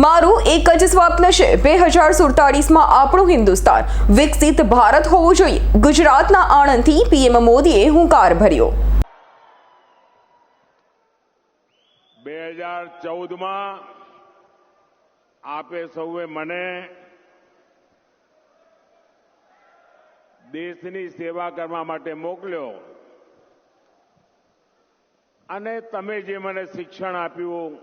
મારું એક જ સ્વપ્ન છે બે હજાર સુડતાળીસમાં આપણું હિન્દુસ્તાન વિકસિત ભારત હોવું જોઈએ ગુજરાતના આણંદથી પીએમ મોદીએ હુંકાર ભર્યો બે હજાર ચૌદમાં આપે સૌએ મને દેશની સેવા કરવા માટે મોકલ્યો અને તમે જે મને શિક્ષણ આપ્યું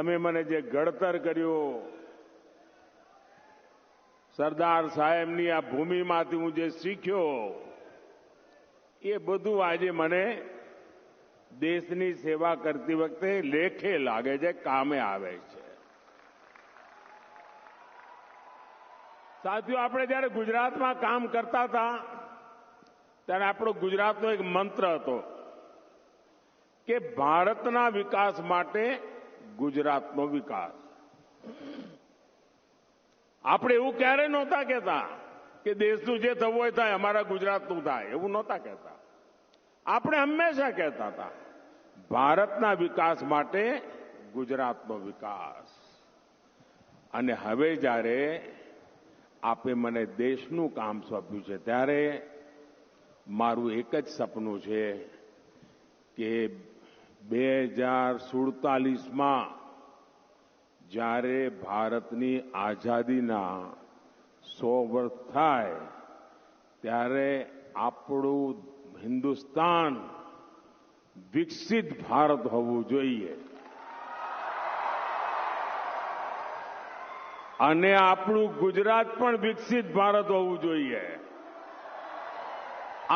અમે મને જે ગળતર કર્યો સરદાર સાહેબની આ ભૂમિમાંથી હું જે શીખ્યો એ બધું આજે મને દેશની સેવા કરતી વખતે લેખે લાગે છે કામ એ આવે છે સાહેબio આપણે જ્યારે ગુજરાતમાં કામ કરતા હતા ત્યારે આપણો ગુજરાતનો એક મંત્ર હતો કે ભારતના વિકાસ માટે ગુજરાત નો વિકાસ આપણે એવું કહે રહે નોતા કેતા કે દેશ નું જે થવું હોય થાય અમારું ગુજરાત નું થાય એવું નોતા કેતા આપણે હંમેશા કહેતા હતા ભારત ના વિકાસ માટે ગુજરાત નો વિકાસ અને હવે જારે આપે મને દેશ નું કામ સોપ્યું છે ત્યારે મારું એક જ સપનું છે કે બે હજાર સુડતાલીસમાં જ્યારે ભારતની આઝાદીના સો વર્ષ થાય ત્યારે આપણું હિન્દુસ્તાન વિકસિત ભારત હોવું જોઈએ અને આપણું ગુજરાત પણ વિકસિત ભારત હોવું જોઈએ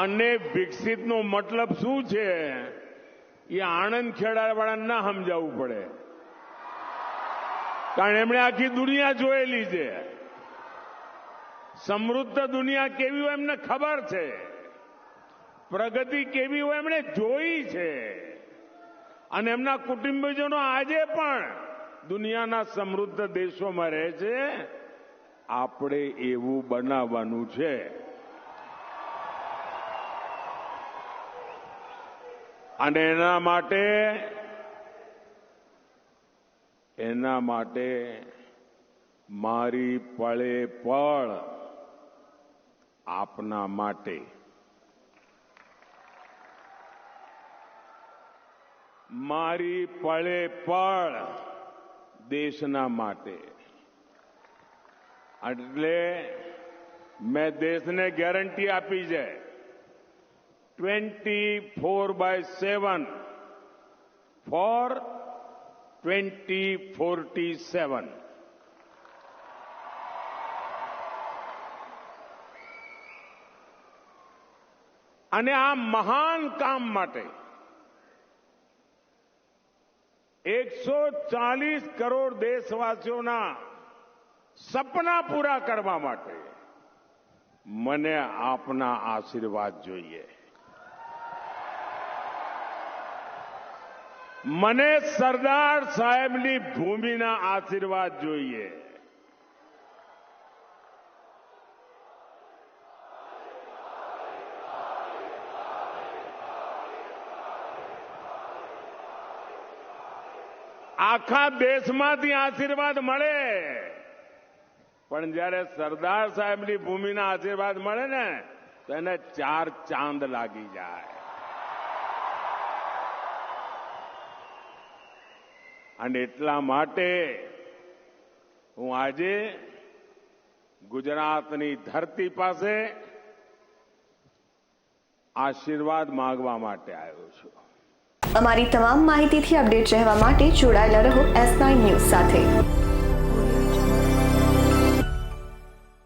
અને વિકસિતનો મતલબ શું છે એ આણંદ ખેડાવાળાને ના સમજાવવું પડે કારણ એમણે આખી દુનિયા જોયેલી છે સમૃદ્ધ દુનિયા કેવી હોય એમને ખબર છે પ્રગતિ કેવી હોય એમણે જોઈ છે અને એમના કુટુંબીજનો આજે પણ દુનિયાના સમૃદ્ધ દેશોમાં રહે છે આપણે એવું બનાવવાનું છે અનેના માટે એના માટે મારી પળે પળ આપના માટે મારી પળે પળ દેશના માટે એટલે મેં દેશને ગેરંટી આપી છે 24/7 4 247 અને આ મહાન કામ માટે 140 કરોડ દેશવાસીઓના સપના પૂરા કરવા માટે મને આપના આશીર્વાદ જોઈએ મને સરદાર સાહેબલી ભૂમિના આશીર્વાદ જોઈએ આખા દેશમાંથી આશીર્વાદ મળે પણ ત્યારે સરદાર સાહેબલી ભૂમિના આશીર્વાદ મળે ને તો એને ચાર ચાંદ લાગી જાય અને એટલા માટે હું આજે ગુજરાતની ધરતી પાસે આશીર્વાદ માગવા માટે આવ્યો છું અમારી તમામ માહિતીથી અપડેટ રહેવા માટે જોડાયેલા રહો એસ નાઇન ન્યૂઝ સાથે